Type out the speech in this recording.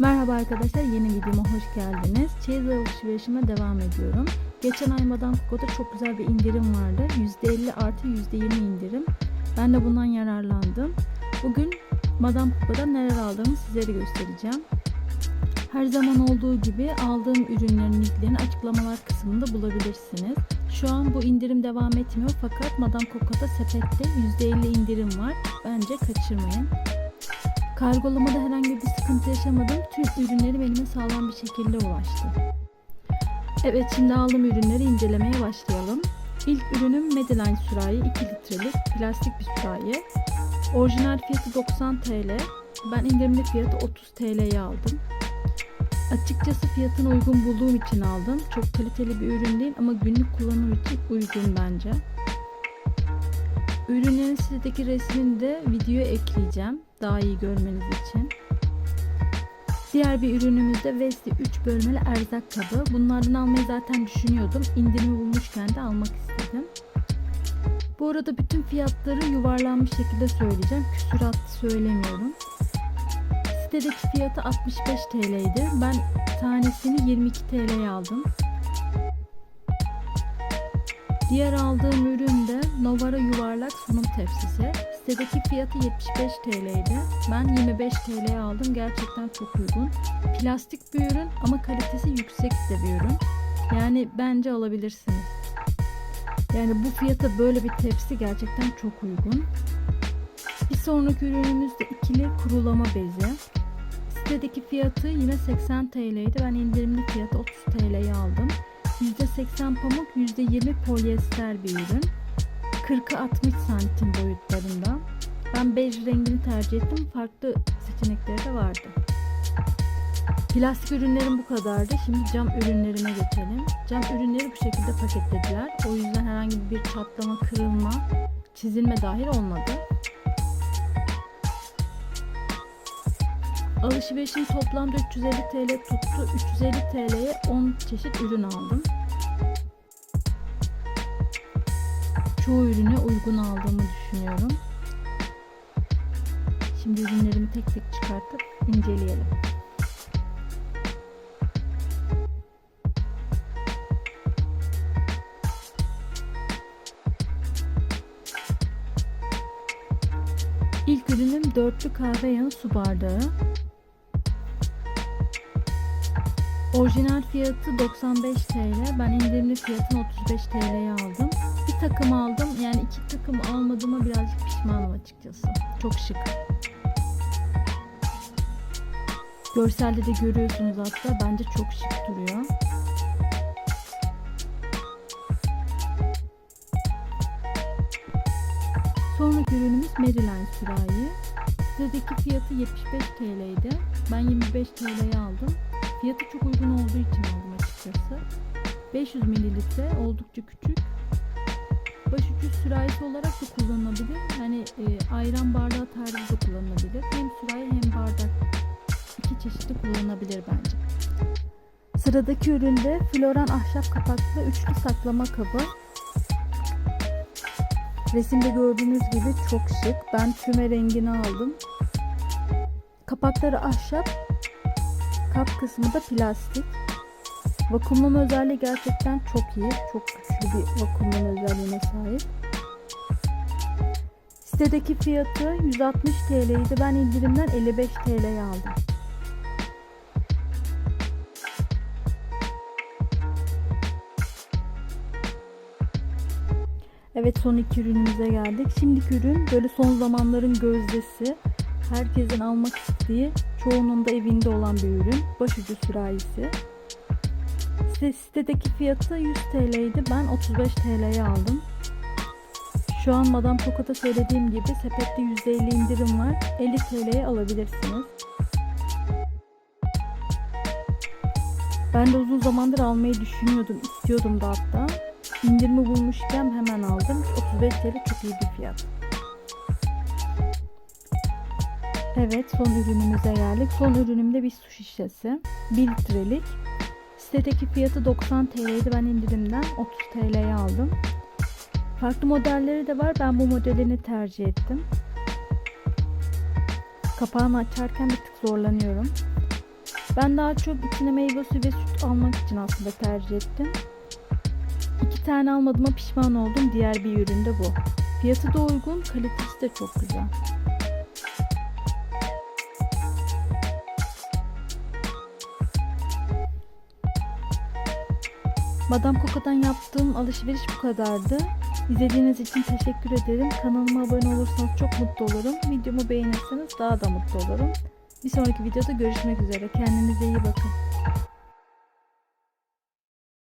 Merhaba arkadaşlar yeni videoma hoş geldiniz. Çeyiz alışverişime devam ediyorum. Geçen ay Madame Coco'da çok güzel bir indirim vardı. %50 artı %20 indirim. Ben de bundan yararlandım. Bugün Madame Coco'da neler aldığımı sizlere göstereceğim. Her zaman olduğu gibi aldığım ürünlerin linklerini açıklamalar kısmında bulabilirsiniz. Şu an bu indirim devam etmiyor fakat Madame Coco'da sepette %50 indirim var. Bence kaçırmayın. Kargolamada herhangi bir sıkıntı yaşamadım. Tüm ürünlerim elime sağlam bir şekilde ulaştı. Evet şimdi aldığım ürünleri incelemeye başlayalım. İlk ürünüm Medline sürahi 2 litrelik plastik bir sürahi. Orijinal fiyatı 90 TL. Ben indirimli fiyatı 30 TL'ye aldım. Açıkçası fiyatını uygun bulduğum için aldım. Çok kaliteli bir ürün değil ama günlük kullanım için uygun bence. Ürünlerin sitedeki resmini de videoya ekleyeceğim. Daha iyi görmeniz için. Diğer bir ürünümüz de Vesti 3 bölmeli erzak kabı. Bunlardan almayı zaten düşünüyordum. İndirimi bulmuşken de almak istedim. Bu arada bütün fiyatları yuvarlanmış şekilde söyleyeceğim. Küsurat söylemiyorum. Sitedeki fiyatı 65 TL'ydi. Ben tanesini 22 TL'ye aldım. Diğer aldığım ürün de Novara yuvarlak tepsisi. Sitedeki fiyatı 75 TL'ydi. Ben 25 TL'ye aldım. Gerçekten çok uygun. Plastik bir ürün ama kalitesi yüksek de bir ürün. Yani bence alabilirsiniz. Yani bu fiyata böyle bir tepsi gerçekten çok uygun. Bir sonraki ürünümüz de ikili kurulama bezi. Sitedeki fiyatı yine 80 TL'ydi. Ben indirimli fiyatı 30 TL'ye aldım. %80 pamuk, %20 polyester bir ürün. 40'a 60 santim boyutlarında. Ben bej rengini tercih ettim. Farklı seçenekleri de vardı. Plastik ürünlerim bu kadardı. Şimdi cam ürünlerine geçelim. Cam ürünleri bu şekilde paketlediler. O yüzden herhangi bir çatlama, kırılma, çizilme dahil olmadı. Alışverişim toplamda 350 TL tuttu. 350 TL'ye 10 çeşit ürün aldım. Çoğu ürüne uygun aldığımı düşünüyorum. Şimdi ürünlerimi tek tek çıkartıp inceleyelim. İlk ürünüm dörtlü kahve yanı su bardağı. Orijinal fiyatı 95 TL. Ben indirimli fiyatını 35 TL'ye aldım. Takım aldım. Yani iki takım almadığıma birazcık pişmanım açıkçası. Çok şık. Görselde de görüyorsunuz hatta. Bence çok şık duruyor. Sonraki ürünümüz Maryline sürahi. Sitedeki fiyatı 75 TL'ydi. Ben 25 TL'ye aldım. Fiyatı çok uygun olduğu için aldım açıkçası. 500 mililitre oldukça küçük. Başucu sürahisi olarak da kullanılabilir. Yani e, ayran bardağı tarzı da kullanılabilir. Hem sürahi hem bardak iki çeşitli kullanılabilir bence. Sıradaki üründe floran ahşap kapaklı üçlü saklama kabı. Resimde gördüğünüz gibi çok şık. Ben füme rengini aldım. Kapakları ahşap, kap kısmı da plastik. Vakumlama özelliği gerçekten çok iyi. Çok güçlü bir vakumlama özelliğine sahip. Sitedeki fiyatı 160 TL'ydi. Ben indirimden 55 TL'ye aldım. Evet son iki ürünümüze geldik. Şimdiki ürün böyle son zamanların gözdesi. Herkesin almak istediği, çoğunun da evinde olan bir ürün. Başucu sürahisi. Sitedeki fiyatı 100 TL'ydi. Ben 35 TL'ye aldım. Şu an Madame Coco'da söylediğim gibi sepette %50 indirim var. 50 TL'ye alabilirsiniz. Ben de uzun zamandır almayı düşünüyordum, istiyordum da hatta. İndirimi bulmuşken hemen aldım. 35 TL çok iyi bir fiyat. Evet son ürünümüze geldik. Son ürünümde bir su şişesi. 1 litrelik. Sitedeki fiyatı 90 TL'ydi. Ben indirimden 30 TL'ye aldım. Farklı modelleri de var. Ben bu modelini tercih ettim. Kapağını açarken bir tık zorlanıyorum. Ben daha çok içine meyve suyu ve süt almak için aslında tercih ettim. İki tane almadığıma pişman oldum. Diğer bir ürün de bu. Fiyatı da uygun, kalitesi de çok güzel. Madame Coco'dan yaptığım alışveriş bu kadardı. İzlediğiniz için teşekkür ederim. Kanalıma abone olursanız çok mutlu olurum. Videomu beğenirseniz daha da mutlu olurum. Bir sonraki videoda görüşmek üzere. Kendinize iyi bakın.